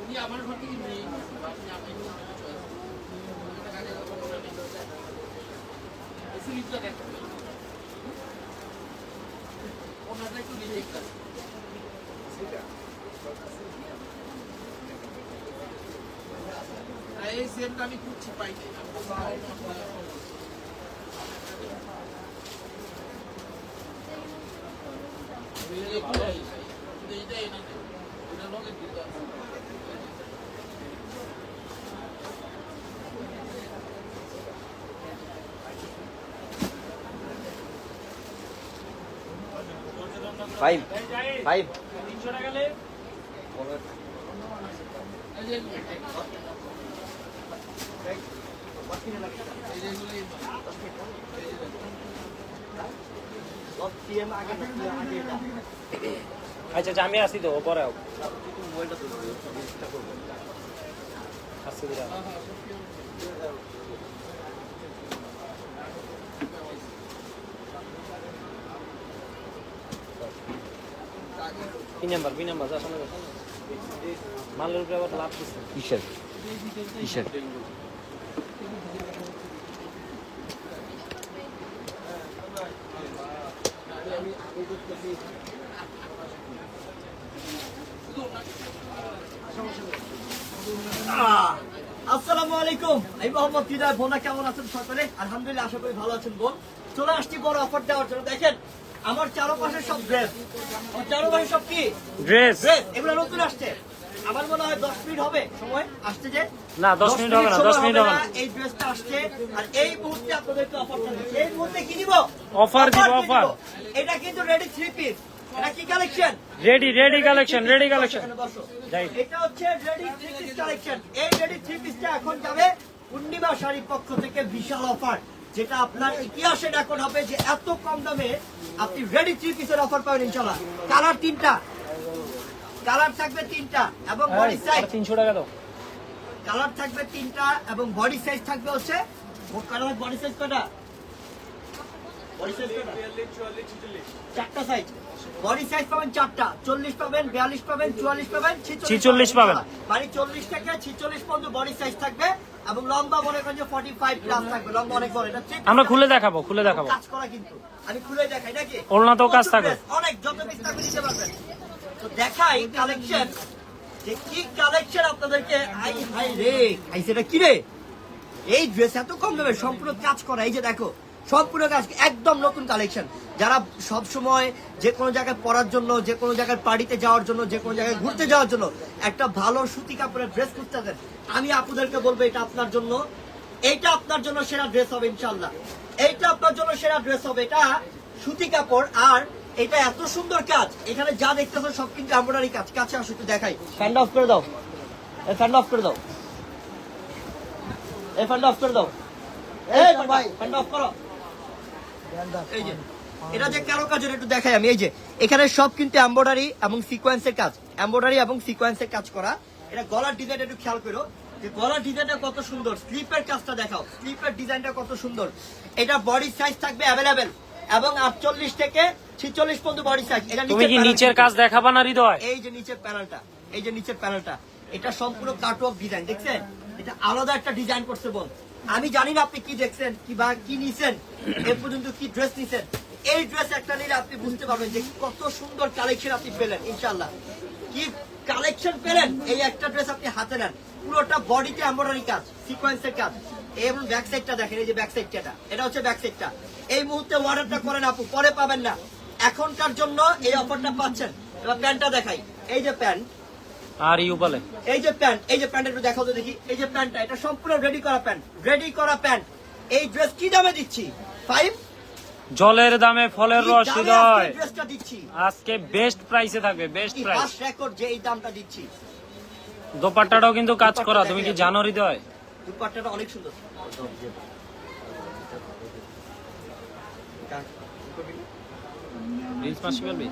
উনি আমার ঘর থেকে নিয়ে বা আপনি আমি choice। এটা কাজে লাগাবো না, আমি এই স্লিপটা দেখেন। ওনারটা একটু এই সেটটা আমি খুঁজছি পাইনি ফাইভ ফাইভ আচ্ছা আচ্ছা আমি আসি তো পরে আসছি নাম্বার বি নাম্বার যা শোনা মালের উপরে আবার লাভ দিচ্ছে। কিসের? কিসের? আসসালামু আলাইকুম। আমি মোহাম্মদ হৃদয় বোনা কেমন আছেন সকলে? আলহামদুলিল্লাহ আশা করি ভালো আছেন বোন। চলে আসছি বড় অফার দেওয়ার জন্য। দেখেন আমার চারপাশে সব ড্রেস আমার চারপাশে সব কি? ড্রেস ড্রেস এগুলো নতুন আসছে। আমার মনে হয় দশ মিনিট হবে। সময় আসতে যে না, 10 মিনিট হবে না, 10 মিনিট হবে না। এই ড্রেসটা আসছে। আর এই মুহূর্তে আপনাদেরকে অফারটা দিচ্ছি এই মুহূর্তে কি দিব Offer দিব, offer। এটা কিন্তু রেডি থ্রি পিস এটা কি collection ready ready collection ready collection এখানে বসো। যাই। এটা হচ্ছে রেডি থ্রি পিস কালেকশন এই রেডি থ্রি পিসটা এখন যাবে পূর্ণিমা শাড়ির পক্ষ থেকে বিশাল অফার যেটা আপনার ইতিহাসে এখন হবে যে এত কম দামে আপনি ভেরি থ্রি পিসের অফার পাবেন ইনশাল্লাহ কালার তিনটা। কালার থাকবে তিনটা এবং বডি সাইজ তিনশো টাকা দাও। কালার থাকবে তিনটা এবং বডি সাইজ থাকবে হচ্ছে কালার বডি সাইজ কটা? বডি সাইজ কটা? চারটা সাইজ বডি সাইজ পাবেন চারটা। চল্লিশ পাবেন বিয়াল্লিশ পাবেন চুয়াল্লিশ পাবেন 46 পাবেন। মানে চল্লিশ থেকে ছিচল্লিশ পর্যন্ত বডি সাইজ থাকবে এবং লম্বা মনে করেন যে ফর্টি ফাইভ প্লাস থাকবে। লম্বা অনেক বড় এটা আমরা খুলে দেখাবো খুলে দেখাবো। কাজ করা কিন্তু। আমি খুলে দেখাই নাকি? ওড়নাতেও কাজ থাকবে। অনেক যত পিস থাকবে নিতে পারবেন। তো দেখাই কালেকশন যে কি কালেকশন আপনাদেরকে আই হাই রে আই সেটা কি রে? এই ড্রেস এত কম দামে সম্পূর্ণ কাজ করা। এই যে দেখো সম্পূর্ণ কাজ একদম নতুন কালেকশন যারা সব সময় যে কোনো জায়গায় পরার জন্য যে কোনো জায়গায় পার্টিতে যাওয়ার জন্য যে কোনো জায়গায় ঘুরতে যাওয়ার জন্য একটা ভালো সুতি কাপড়ের ড্রেস খুঁজতেছেন আমি আপনাদেরকে বলব এটা আপনার জন্য এইটা আপনার জন্য সেরা ড্রেস হবে ইনশাল্লাহ এইটা আপনার জন্য সেরা ড্রেস হবে এটা সুতি কাপড়। আর এটা এত সুন্দর কাজ এখানে যা দেখতেছো সব কিন্তু এমব্রয়ডারি কাজ। কাছে আসো একটু দেখাই। ফ্যান অফ করে দাও। ফ্যান অফ করে দাও। এই ফ্যান অফ করে দাও। এই ভাই ফ্যান অফ করো। এই যে এটা যে কারও কাজের একটু দেখাই আমি এই যে এখানে সব কিন্তু এবং সিকোয়েন্সের কাজ। এবং সিকোয়েন্সের কাজ করা। এটা গলার ডিজাইন একটু খেয়াল করো যে গলার ডিজাইনটা কত সুন্দর। স্লিপের কাজটা দেখাও স্লিপের ডিজাইনটা কত সুন্দর। এটা বডি সাইজ থাকবে অ্যাভেলেবেল এবং আটচল্লিশ থেকে ছিচল্লিশ পর্যন্ত বডি সাইজ এটা তুমি কি নিচের কাজ দেখাবা না হৃদয়? এই যে নিচের প্যানেলটা এই যে নিচের প্যানেলটা এটা সম্পূর্ণ কাটওয়ার্ক ডিজাইন দেখছেন? এটা আলাদা একটা ডিজাইন করছে বল। আমি জানি না আপনি কি দেখছেন কি বা কি নিছেন। এ পর্যন্ত কি ড্রেস নিছেন? এই ড্রেস একটা নিলে আপনি বুঝতে পারবেন যে কত সুন্দর কালেকশন আপনি পেলেন ইনশাল্লাহ কি কালেকশন পেলেন? এই একটা ড্রেস আপনি হাতে নেন। পুরোটা বডিতে এমব্রয়ডারি কাজ সিকোয়েন্সের কাজ। এবং ব্যাক সাইডটা দেখেন এই যে ব্যাক সাইডটা এটা। হচ্ছে ব্যাক সাইডটা এই মুহূর্তে অর্ডারটা করেন আপু পরে পাবেন না। এখনকার জন্য এই অফারটা পাচ্ছেন। এবার প্যান্টটা দেখাই। এই যে প্যান্ট। আর ইউ বলে এই যে প্যান্ট এই যে প্যান্ট একটু দেখাও তো দেখি। এই যে প্যান্টটা এটা সম্পূর্ণ রেডি করা প্যান্ট রেডি করা প্যান্ট। এই ড্রেস কি দামে দিচ্ছি? ফাইভ জলের দামে ফলের রস হৃদয়। আজকে বেস্ট প্রাইসে থাকবে বেস্ট প্রাইস রেকর্ড যে এই দামটা দিচ্ছি। দোপাট্টাটাও কিন্তু কাজ করা তুমি কি জানো হৃদয়? দুপাট্টাটা অনেক সুন্দর। রিলস মাসি পারবি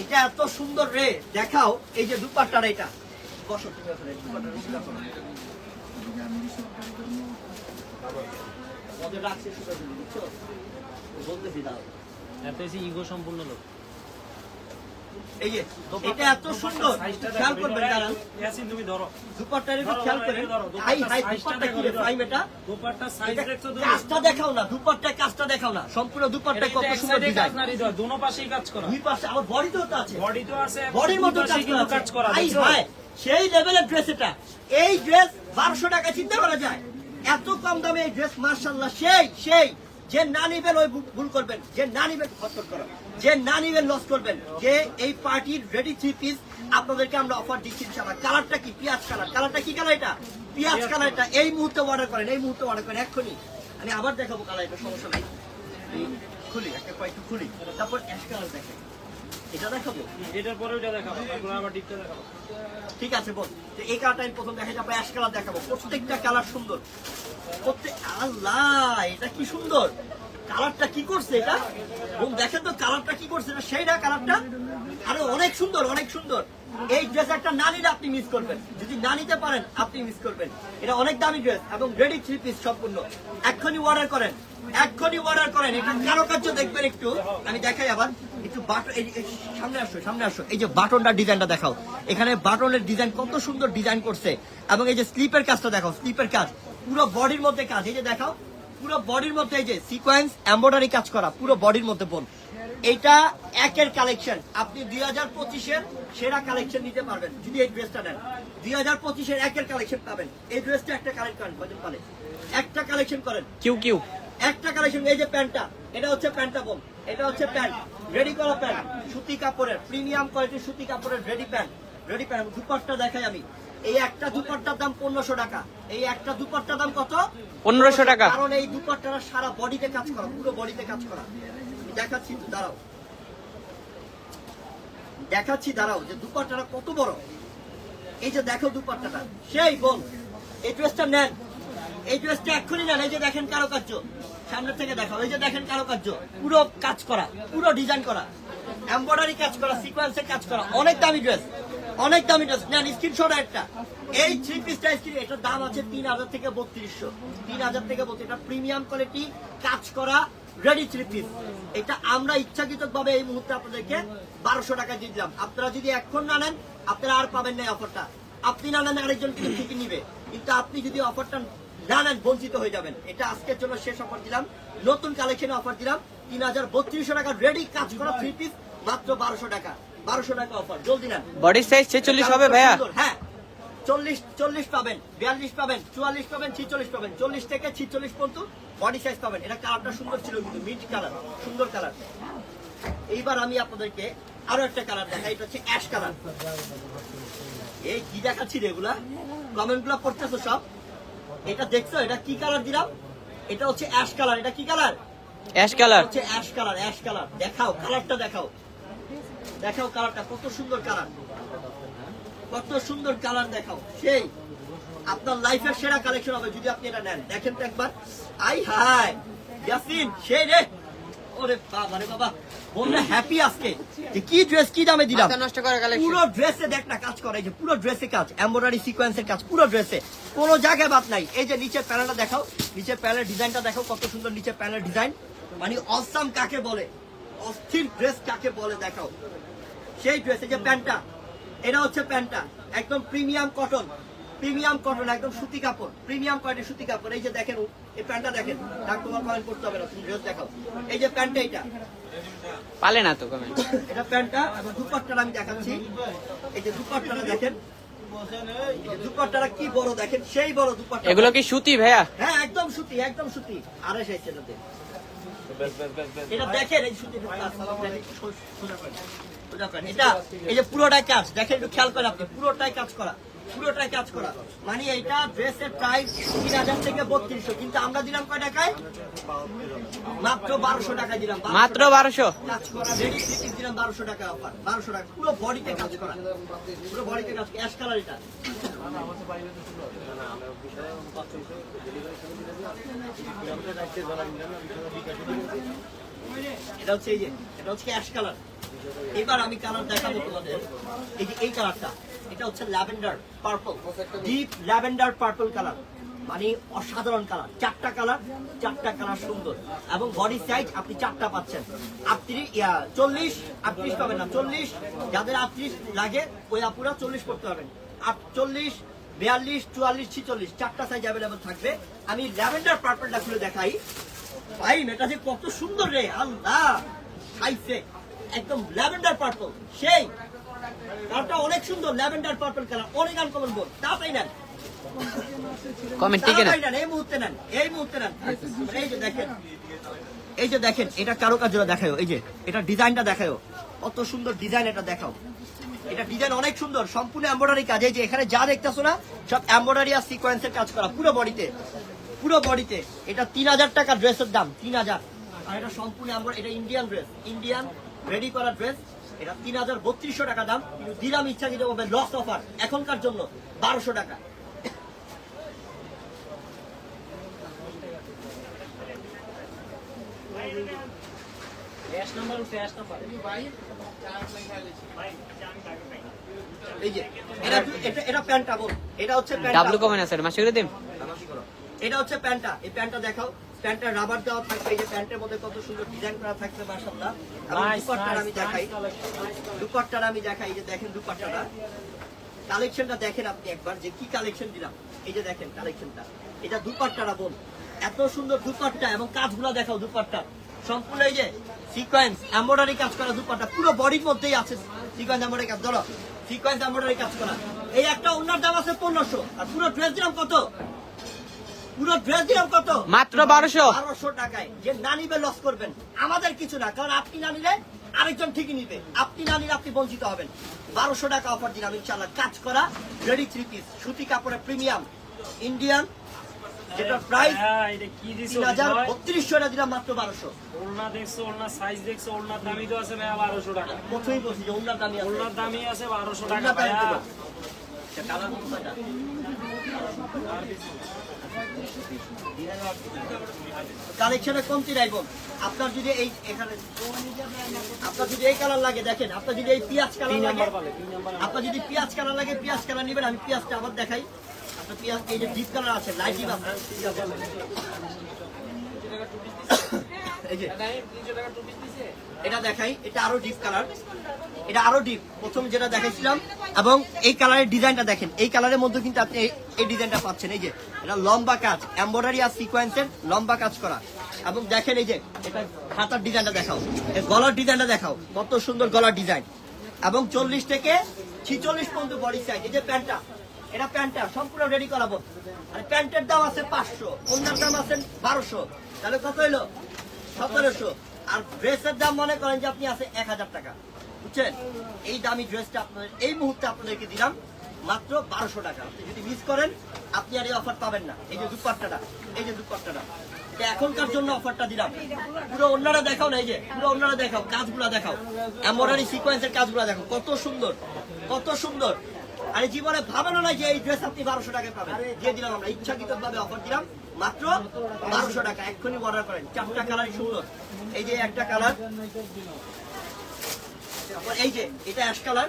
এটা এত সুন্দর রে। দেখাও এই যে দুপাট্টার এটা। বসো। তুমি ওখানে দুপাট্টার বুঝছ? দাও এত এসে ইগো সম্পূর্ণ লোক। এই যে এটা এত সুন্দর খেয়াল করবেন দাঁড়ান। ইয়াসিন তুমি ধরো। দুপাট্টার একটু খেয়াল করেন। হাই হাই দুপাট্টা কি রে প্রাইম এটা? দুপাট্টা সাইজ দেখছ তুমি? কাজটা দেখাও না দুপাট্টা কাজটা দেখাও না। সম্পূর্ণ দুপাট্টা কত সুন্দর ডিজাইন দোনো পাশেই কাজ করা। দুই পাশে আমার বডিতেও তো আছে। বডি তো আছে বডির মতো দুই পাশেই কিন্তু কাজ করা আই দেখছ? সেই লেভেলের ড্রেস এটা। এই ড্রেস বারোশো টাকা চিন্তা করা যায়। এত কম দামে এই ড্রেস মার্শাল্লাহ সেই সেই। যে না নিবেন ওই ভুল- করবেন। যে না নিবেন হটকট করো। যে না নিবেন লস করবেন। যে এই পার্টির রেডি থ্রি পিস আপনাদেরকে আমরা অফার দিচ্ছি ইনশাআল্লাহ। কালারটা কি? পেঁয়াজ কালার কালারটা কি কালার এটা? পেঁয়াজ কালার এটা। এই মুহূর্তে অর্ডার করেন এই মুহূর্তে অর্ডার করেন এক্ষুনি। আমি আবার দেখাবো কালার এটা সমস্যা নাই। খুলি একটা কয়েকটু খুলি। তারপর অ্যাশ কালার দেখেন। এটা দেখাবো? এটার পরে দেখাবো তারপরে আবার ডিপটা দেখাবো। ঠিক আছে বল। তো এই কালারটা আমি প্রথম দেখাই তারপরে অ্যাশ কালার দেখাবো। প্রত্যেকটা কালার সুন্দর। প্রত্যেক আল্লাহ এটা কি সুন্দর? কালারটা কি করছে এটা? বোন দেখেন তো কালারটা কি করছে এটা? সেই না কালারটা আরে অনেক সুন্দর অনেক সুন্দর। এই ড্রেস একটা না নিলে আপনি মিস করবেন। যদি না নিতে পারেন আপনি মিস করবেন। এটা অনেক দামি ড্রেস এবং রেডি থ্রি পিস সম্পূর্ণ। এক্ষুনি অর্ডার করেন। এক্ষুনি অর্ডার করেন। এটা কারও কার্য দেখবেন একটু। আমি দেখাই আবার। একটু বাটন সামনে আসো সামনে আসো। এই যে বাটনটা ডিজাইনটা দেখাও। এখানে বাটনের ডিজাইন কত সুন্দর ডিজাইন করছে। এবং এই যে স্লিপের কাজটা দেখাও স্লিপের কাজ। পুরো বডির মধ্যে কাজ। এই যে দেখাও পুরো বডির মধ্যে এই যে সিকোয়েন্স এমব্রয়ডারি কাজ করা পুরো বডির মধ্যে বোন। এটা একের কালেকশন আপনি দুই হাজার পঁচিশের সেরা কালেকশন নিতে পারবেন যদি এই ড্রেসটা নেন। দুই হাজার পঁচিশের একের কালেকশন পাবেন। এই ড্রেসটা একটা কালেক্ট করেন পালে? একটা কালেকশন করেন। Q Q. একটা কালেকশন এই যে প্যান্টটা এটা হচ্ছে প্যান্টটা বোন। এটা হচ্ছে প্যান্ট রেডি করা প্যান্ট সুতি কাপড়ের প্রিমিয়াম কোয়ালিটির সুতি কাপড়ের ready pant ready pant dupatta দেখাই আমি। এই একটা দুপাট্টার দাম পনেরোশো টাকা। এই একটা দুপাট্টার দাম কত? পনেরোশো টাকা। কারণ এই দুপাট্টাটা সারা বডিতে কাজ করা পুরো বডিতে কাজ করা। দেখাচ্ছি দাঁড়াও। দেখাচ্ছি দাঁড়াও যে দুপাট্টাটা কত বড়। এই যে দেখো দুপাট্টাটা সেই বোন এই ড্রেসটা নেন। এই ড্রেসটা এক্ষুনি নেন এই যে দেখেন কারুকার্য। সামনে থেকে যে দেখেন পুরো কাজ করা, পুরো ডিজাইন করা কাজ করা কাজ করা, অনেক দামি ড্রেস অনেক দামি ড্রেস নেন স্ক্রিনশট একটা। এই থ্রি পিসটা স্ক্রিন এটার দাম আছে তিন হাজার থেকে বত্রিশশো। তিন হাজার থেকে বত্রিশ, এটা প্রিমিয়াম কোয়ালিটি কাজ করা রেডি থ্রি পিস এটা আমরা ইচ্ছাকৃত ভাবে এই মুহূর্তে আপনাদেরকে বারোশো টাকা দিয়ে আপনারা যদি এখন না নেন, আপনারা আর পাবেন না অফারটা আপনি না নেন, আরেকজন কিন্তু ঠিকই নিবে। কিন্তু আপনি যদি অফারটা না নেন বঞ্চিত হয়ে যাবেন। এটা আজকের জন্য শেষ অফার দিলাম। নতুন কালেকশনে অফার দিলাম। তিন হাজার বত্রিশশো টাকা রেডি কাজ করা থ্রি পিস মাত্র বারোশো টাকা। বারোশো টাকা অফার জলদি নেন। বডির সাইজ ছেচল্লিশ হবে ভাইয়া। হ্যাঁ। চল্লিশ চল্লিশ পাবেন বিয়াল্লিশ পাবেন চুয়াল্লিশ পাবেন ছিচল্লিশ পাবেন। চল্লিশ থেকে ছিচল্লিশ পর্যন্ত বডি সাইজ পাবেন। এটা কালারটা সুন্দর ছিল কিন্তু মিট কালার সুন্দর কালার এইবার আমি আপনাদেরকে আরও একটা কালার দেখাই এটা হচ্ছে অ্যাশ কালার এই কি দেখাচ্ছি রে এগুলা? কমেন্টগুলা পড়তেছো সব? এটা দেখছ? এটা কি কালার দিলাম? এটা হচ্ছে অ্যাশ কালার এটা কি কালার অ্যাশ কালার হচ্ছে অ্যাশ কালার অ্যাশ কালার দেখাও কালারটা দেখাও। দেখাও কালারটা কত সুন্দর কালার কত সুন্দর কালার দেখাও। সেই আপনার লাইফের সেরা কালেকশন হবে যদি আপনি এটা নেন। দেখেন তো একবার। আই হাই ইয়াসিন সেই রে! ওরে বাবা রে বাবা হ্যাপি আজকে। যে কি ড্রেস কি দামে দিলাম? নষ্ট করা কালেকশন পুরো ড্রেসে দেখ না কাজ করে যে পুরো ড্রেসে কাজ এমব্রয়ডারি সিকোয়েন্সের কাজ পুরো ড্রেসে কোনো জায়গায় বাদ নাই। এই যে নিচের প্যানেলটা দেখাও নিচের প্যানেলের ডিজাইনটা দেখো কত সুন্দর নিচের প্যানেলের ডিজাইন মানে অসাম কাকে বলে? অস্থির ড্রেস কাকে বলে দেখাও। সেই ড্রেস যে প্যান্টটা এটা হচ্ছে প্যান্টটা একদম প্রিমিয়াম কটন প্রিমিয়াম কটন একদম সুতি কাপড় প্রিমিয়াম কোয়ালিটির সুতি কাপড়। এই যে দেখেন এই প্যান্টটা দেখেন ডাক তোমার কমেন্ট করতে হবে না তুমি ড্রেস দেখাও। এই যে প্যান্টটা এটা। পালে না তো কমেন্ট এটা প্যান্টটা এবং দুপাট্টাটা আমি দেখাচ্ছি। এই যে দুপাট্টাটা দেখেন। দুপাট্টাটা কি বড় দেখেন সেই বড় দুপাট্টা। এগুলো কি সুতি ভাইয়া? হ্যাঁ একদম সুতি একদম সুতি। আরে সেই এটা দেখেন এই সুতি এটা এই যে পুরোটাই কাজ দেখেন একটু খেয়াল করেন আপনি পুরোটাই কাজ করা। পুরোটাই কাজ করা। মানে এটা ড্রেসের প্রাইস তিন হাজার থেকে বত্রিশশো কিন্তু আমরা দিলাম কয় টাকায়? মাত্র বারোশো টাকা দিলাম। 1200 মাত্র বারোশো? কাজ করা রেডি ফিটিং দিলাম বারোশো টাকা অফার বারোশো টাকা পুরো বডিতে কাজ করা। পুরো বডিতে কাজ অ্যাশ কালার এটা। এটা হচ্ছে এই যে এটা হচ্ছে অ্যাশ কালার এবার আমি কালার দেখাবো তোমাদের। এই যে এই কালারটা এটা হচ্ছে lavender purple. Deep lavender purple colour. মানে অসাধারণ কালার। চারটা কালার চারটা কালার সুন্দর। এবং বডি সাইজ আপনি চারটা পাচ্ছেন। আটত্রিশ চল্লিশ আটত্রিশ পাবেন না। চল্লিশ যাদের আটত্রিশ লাগে ওই আপুরা চল্লিশ করতে পারবেন। আটচল্লিশ বিয়াল্লিশ চুয়াল্লিশ ছিচল্লিশ চারটা সাইজ অ্যাভেলেবেল থাকবে। আমি ল্যাভেন্ডার পার্পলটা খুলে দেখাই। ভাই এটা যে কত সুন্দর রে। আল্লাহ খাইছে একদম ল্যাভেন্ডার পার্পল। সেই কালারটা অনেক সুন্দর ল্যাভেন্ডার পার্পল কালার অনেক আনকমন বোল তাড়াতাড়ি নেন। কমেন্ট না নেন। এই মুহূর্তে নেন এই মুহূর্তে নেন। এই যে দেখেন এই যে দেখেন এটা কারও কাজ দেখাও এই যে এটা ডিজাইনটা দেখাও কত সুন্দর ডিজাইন এটা দেখাও। এটা ডিজাইন অনেক সুন্দর সম্পূর্ণ এমব্রয়ডারি কাজ। এই যে এখানে যা দেখতেছো না সব এমব্রয়ডারি আর সিকোয়েন্সের কাজ করা পুরো বডিতে পুরো বডিতে এটা তিন হাজার টাকা ড্রেসের দাম তিন হাজার। আর এটা সম্পূর্ণ এমব্রয়ডারি এটা ইন্ডিয়ান ড্রেস ইন্ডিয়ান রেডি করা ড্রেস এটা তিন হাজার বত্রিশশো টাকা দাম। কিন্তু দিলাম ইচ্ছা দিতে হবে লস অফার এখনকার জন্য বারোশো টাকা। এটা এটা এটা প্যান্টটা বল এটা হচ্ছে প্যান্টটা দেখাও। প্যান্টটা রাবার দেওয়া থাকবে এই যে প্যান্টের মধ্যে কত সুন্দর ডিজাইন করা থাকবে মাশাআল্লাহ। এবং দুপাট্টাটা আমি দেখাই। দুপাট্টাটা আমি দেখাই যে দেখেন দুপাট্টাটা। কালেকশনটা দেখেন আপনি একবার যে কি কালেকশন দিলাম। এই যে দেখেন কালেকশনটা এটা দুপাট্টাটা বোন এত সুন্দর দুপাট্টা এবং কাজগুলো দেখাও দুপাট্টা। সম্পূর্ণ এই যে সিকোয়েন্স এমব্রয়ডারি কাজ করা দুপাট্টা। পুরো বডির মধ্যেই আছে সিকোয়েন্স এমব্রয়ডারি কাজ। ধরো সিকোয়েন্স এমব্রয়ডারি কাজ করা। এই একটা অন্যার দাম আছে পনেরোশো। আর পুরো ড্রেস দিলাম কত? পুরো ড্রেস দিলাম কত? মাত্র বারোশো। বারোশো টাকায়। যে না নিবে লস করবেন। আমাদের কিছু না কারণ আপনি না নিলে আরেকজন ঠিকই নিবে। আপনি না নিলে আপনি বঞ্চিত হবেন। বারোশো টাকা অফার দিলাম ইনশাল্লাহ কাজ করা রেডি থ্রি পিস সুতি কাপড়ের প্রিমিয়াম ইন্ডিয়ান যেটা প্রাইস কি দিছো তিন হাজার বত্রিশশো টাকা দিলাম মাত্র বারোশো। ওড়না দেখছ ওড়না সাইজ দেখছ ওড়নার দামই তো আছে ভাইয়া বারোশো টাকা। প্রথমেই বলছি যে অন্য দামি আছে। ওড়নার দামই আছে বারোশো টাকা ভাইয়া। কালার? কালেকশনে কমতি রাখব আপনার যদি এই এখানে আপনার যদি এই কালার লাগে দেখেন আপনার যদি এই পিঁয়াজ কালার লাগে আপনার যদি পেঁয়াজ কালার লাগে পেঁয়াজ কালার নেবেন আমি পেঁয়াজটা আবার দেখাই। আপনার পেঁয়াজ এই যে ডিপ কালার আছে লাইট ডিপ আছে। এই যে এটা দেখাই এটা আরও ডিপ কালার এটা আরও ডিপ প্রথম যেটা দেখাইছিলাম এবং এই কালারের ডিজাইনটা দেখেন এই কালারের মধ্যে কিন্তু আপনি এই- ডিজাইনটা পাচ্ছেন। এই যে এটা লম্বা কাজ এমব্রয়ডারি আর সিকোয়েন্সের লম্বা কাজ করা। এবং দেখেন এই যে এটা হাতার ডিজাইনটা দেখাও। গলার ডিজাইনটা দেখাও কত সুন্দর গলার ডিজাইন। এবং চল্লিশ থেকে ছিচল্লিশ পর্যন্ত বডি সাইজ এই যে প্যান্টটা এটা প্যান্টটা সম্পূর্ণ রেডি করাবো। আর প্যান্টের দাম আছে পাঁচশো অন্যার দাম আছে বারোশো। তাহলে কত হলো সতেরোশো। আর ড্রেসের দাম মনে করেন যে আপনি আছে এক হাজার টাকা। বুঝছেন? এই দামি ড্রেসটা আপনাদের এই মুহূর্তে আপনাদেরকে দিলাম মাত্র বারোশো টাকা। যদি মিস করেন, আপনি আর এই অফার পাবেন না। এই যে দুপাট্টাটা, এই যে দুপাট্টাটা। এখনকার জন্য অফারটা দিলাম। পুরো অন্যরা দেখাও না, এই যে। পুরো অন্যরা দেখাও, কাজগুলা দেখাও। এমব্রয়ডারি সিকোয়েন্সের কাজগুলা দেখো, কত সুন্দর কত সুন্দর। আরে জীবনে ভাবানো না যে এই ড্রেস আপনি বারোশো টাকায় পাবেন। দিয়ে দিলাম আমরা। ইচ্ছাকৃত ভাবে অফার দিলাম। মাত্র বারোশো টাকা। এক্ষুনি অর্ডার করেন। চারটা কালার সুন্দর। এই যে একটা কালার। এই যে, এটা অ্যাশ কালার।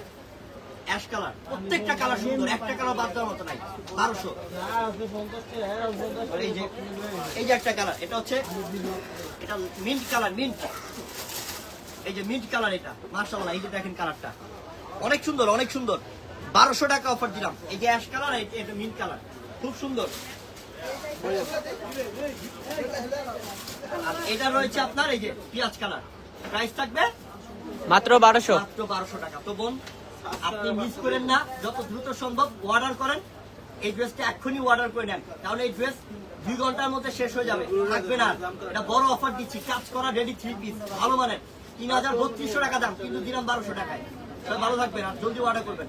প্রত্যেকটা কালার সুন্দর। একটা এই যে একটা কালার। এটা হচ্ছে, এটা মিন্ট কালার এই যে মিন্ট কালার এটা। এই যে দেখেন কালারটা। অনেক সুন্দর অনেক সুন্দর। বারোশো টাকা অফার দিলাম। এই যে অ্যাশ কালার এটা মিন্ট কালার। খুব সুন্দর। আর এটা রয়েছে আপনার এই যে পিঁয়াজ কালার। প্রাইস থাকবে? মাত্র বারোশো। মাত্র বারোশো টাকা। তো বোন আপনি মিস করেন না যত দ্রুত সম্ভব অর্ডার করেন। এই ড্রেসটা এক্ষুনি অর্ডার করে নেন। তাহলে এই ড্রেস দুই ঘণ্টার মধ্যে শেষ হয়ে যাবে। থাকবে না। এটা বড় অফার দিচ্ছি। কাজ করা রেডি থ্রি পিস ভালো মানের। তিন হাজার বত্রিশশো টাকা দাম কিন্তু দিলাম বারোশো টাকায়। ভালো থাকবেন আর জলদি অর্ডার করবেন।